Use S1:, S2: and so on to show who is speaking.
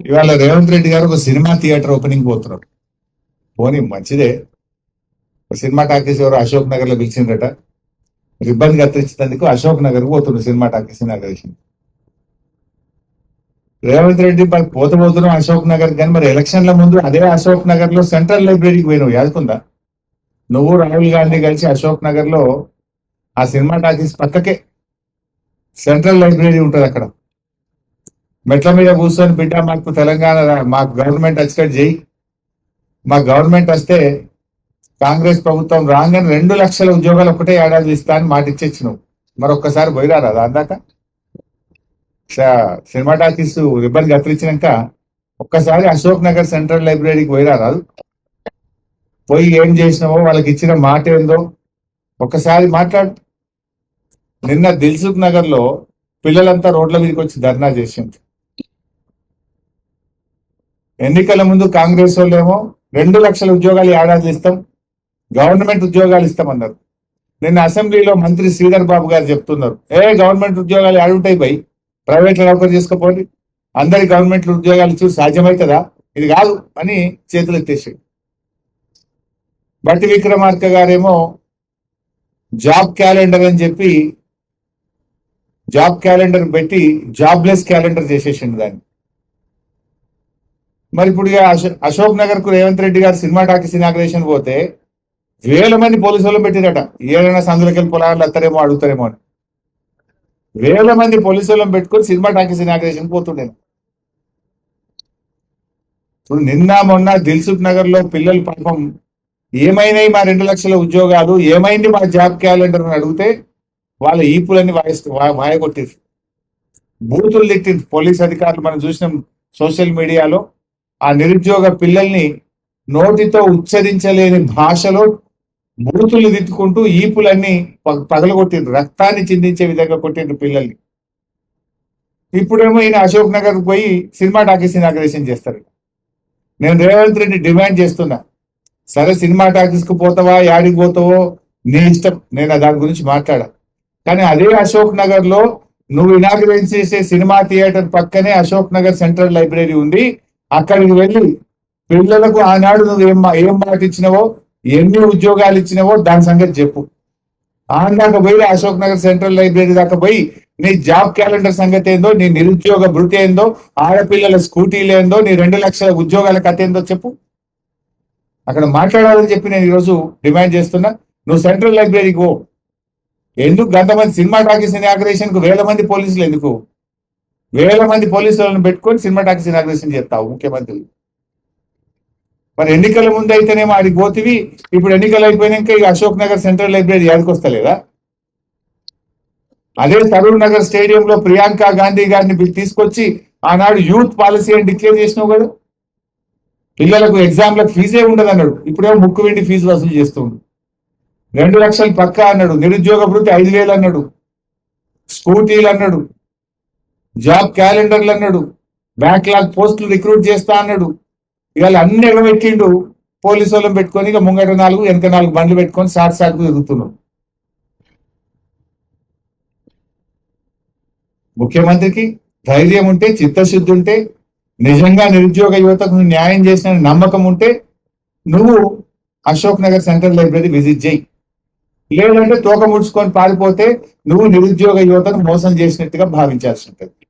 S1: ఇవాళ రేవంత్ రెడ్డి గారు ఒక సినిమా థియేటర్ ఓపెనింగ్ పోతున్నారు పోనీ మంచిదే. సినిమా టాకీస్ ఎవరు అశోక్ నగర్లో పిలిచిండ్రట. రిబ్బన్ కత్తిరించినందుకు Ashok Nagar పోతుండ్రు cinema talkies inauguration. Revanth Reddy మరి పోత పోతున్నాం అశోక్ నగర్ కానీ మరి ఎలక్షన్ల ముందు అదే అశోక్ నగర్లో సెంట్రల్ లైబ్రరీకి పోయినావు యాదుకుందా? నువ్వు రాహుల్ గాంధీ కలిసి అశోక్ నగర్లో ఆ సినిమా టాకీస్ పక్కకే సెంట్రల్ లైబ్రరీ ఉంటుంది అక్కడ. మెట్ల మీద కూర్చొని బిడ్డ మాకు తెలంగాణ మా మాకు గవర్నమెంట్ వచ్చినట్టు చేయి మా గవర్నమెంట్ వస్తే కాంగ్రెస్ ప్రభుత్వం రాగానే రెండు లక్షల ఉద్యోగాలు ఒకటే ఏడాది ఇస్తా అని మాట ఇచ్చేచ్చినావు మరొక్కసారి పోయిరారా అందాక సినిమా టాకీస్ రిబ్బన్ కత్తిరించినాక ఒక్కసారి అశోక్ నగర్ సెంట్రల్ లైబ్రరీకి పోయిరారా పోయి ఏం చేసినావో వాళ్ళకి ఇచ్చిన మాట ఏందో ఒక్కసారి మాట్లాడు. నిన్న దిల్సుఖ్ నగర్లో పిల్లలంతా రోడ్ల మీదకి వచ్చి ధర్నా చేసింది ఎన్నికల ముందు కాంగ్రెస్ వాళ్ళేమో రెండు లక్షల ఉద్యోగాలు ఏడాది ఇస్తాం గవర్నమెంట్ ఉద్యోగాలు ఇస్తామన్నారు. నిన్న అసెంబ్లీలో మంత్రి శ్రీధర్ బాబు గారు చెప్తున్నారు ఏ గవర్నమెంట్ ఉద్యోగాలు ఏడుంటాయి పోయి ప్రైవేట్లో నౌకరు చేసుకోపోండి. అందరి గవర్నమెంట్ ఉద్యోగాలు చూసి సాధ్యమవుతుందా ఇది కాదు అని చేతులు ఎత్తేసాడు. బట్టి విక్రమార్క గారేమో జాబ్ క్యాలెండర్ అని చెప్పి జాబ్ క్యాలెండర్ పెట్టి జాబ్లెస్ క్యాలెండర్ చేసేసిండు దాన్ని. మరి ఇప్పుడు అశోక్ నగర్కు రేవంత్ రెడ్డి గారు సినిమా టాకీస్ ఇనాగ్రేషన్ పోతే వేల మంది పోలీసు వాళ్ళు పెట్టిరట. ఏదైనా సందులోకి వెళ్ళి పొలాలు వస్తారేమో అడుగుతారేమో అని. వేల మంది పోలీసు వాళ్ళని పెట్టుకొని సినిమా టాకీస్ ఇనాగ్రేషన్ పోతుండే. ఇప్పుడు నిన్న మొన్న దిల్సుఖ్ నగర్లో పిల్లలు పాపం ఏమైనాయి మా రెండు లక్షల ఉద్యోగాలు ఏమైంది మా జాబ్ క్యాలెండర్ అని అడిగితే వాళ్ళ ఈపులన్నీ వాయిస్ వాయగొట్టేసి బూతులు తిట్టింది పోలీస్ అధికారులు మనం చూసినాం సోషల్ మీడియాలో. ఆ నిరుద్యోగ పిల్లల్ని నోటితో ఉచ్చరించలేని భాషలో బూతులు దిద్దుకుంటూ ఈపులన్నీ పగలగొట్టిండ్రు. రక్తాన్ని చిందించే విధంగా కొట్టిండ్రు పిల్లల్ని. ఇప్పుడేమో ఈయన అశోక్ నగర్ పోయి సినిమా టాకీస్ ఇనాగ్రేషన్ చేస్తారు. నేను రేవంత్ రెడ్డి డిమాండ్ చేస్తున్నా. సరే సినిమా టాకీస్కి పోతావా యాడికి పోతావో నీ ఇష్టం. నేను దాని గురించి మాట్లాడా. కానీ అదే అశోక్ నగర్లో నువ్వు ఇనాగ్రేట్ చేసే సినిమా థియేటర్ పక్కనే అశోక్ నగర్ సెంట్రల్ లైబ్రరీ ఉంది. అక్కడికి వెళ్ళి పిల్లలకు ఆనాడు నువ్వు ఏం ఏం మాట ఇచ్చినావో ఎన్ని ఉద్యోగాలు ఇచ్చినావో దాని సంగతి చెప్పు. ఆందాక పోయి అశోక్ నగర్ సెంట్రల్ లైబ్రరీ దాకా పోయి నీ జాబ్ క్యాలెండర్ సంగతి ఏందో నీ నిరుద్యోగ భృతి ఏందో ఆడపిల్లల స్కూటీలు ఏందో నీ రెండు లక్షల ఉద్యోగాల కథ ఏందో చెప్పు. అక్కడ మాట్లాడాలని చెప్పి నేను ఈరోజు డిమాండ్ చేస్తున్నా. నువ్వు సెంట్రల్ లైబ్రరీకి పో. ఎందుకు గంతమంది సినిమా టాకీస్ ఇనాగ్రేషన్కు వేల మంది పోలీసులు ఎందుకు? వేల మంది పోలీసులను పెట్టుకొని సినిమా టాక్స్ ఇనాగ్రేషన్ చేస్తావు ముఖ్యమంత్రి. మరి ఎన్నికల ముందు అయితేనేమో ఆడికి పోతివి ఇప్పుడు ఎన్నికలు అయిపోయినాక ఇక అశోక్ నగర్ సెంట్రల్ లైబ్రరీ ఆడికి వస్తలేదా? అదే తరూర్ నగర్ స్టేడియంలో ప్రియాంక గాంధీ గారిని తీసుకొచ్చి ఆనాడు యూత్ పాలసీ అని డిక్లేర్ చేసినావు కదా? పిల్లలకు ఎగ్జామ్లకు ఫీజే ఉండదు అన్నాడు ఇప్పుడేమో ముక్కు వెండి ఫీజు వసూలు చేస్తుండు. రెండు లక్షలు పక్కా అన్నాడు. నిరుద్యోగ వృత్తి ఐదు వేలు అన్నాడు. స్కూటీలు అన్నాడు. జాబ్ క్యాలెండర్లు అన్నాడు. బ్యాక్లాగ్ పోస్టులు రిక్రూట్ చేస్తా అన్నాడు. ఇవాళ అన్ని ఎగబెట్టిండు. పోలీసు వాళ్ళని పెట్టుకొని ఇక ముంగట నాలుగు వెనక నాలుగు బండ్లు పెట్టుకొని సాట్ సాట్కు తిరుగుతున్నాం. ముఖ్యమంత్రికి ధైర్యం ఉంటే చిత్తశుద్ధి ఉంటే నిజంగా నిరుద్యోగ యువతకు నువ్వు న్యాయం చేసిన నమ్మకం ఉంటే నువ్వు Ashok Nagar central library visit చేయి. లేదంటే తోక ముడుచుకొని పారిపోతే నువ్వు నిరుద్యోగ యువతను మోసం చేసినట్టుగా భావించాల్సి ఉంటుంది.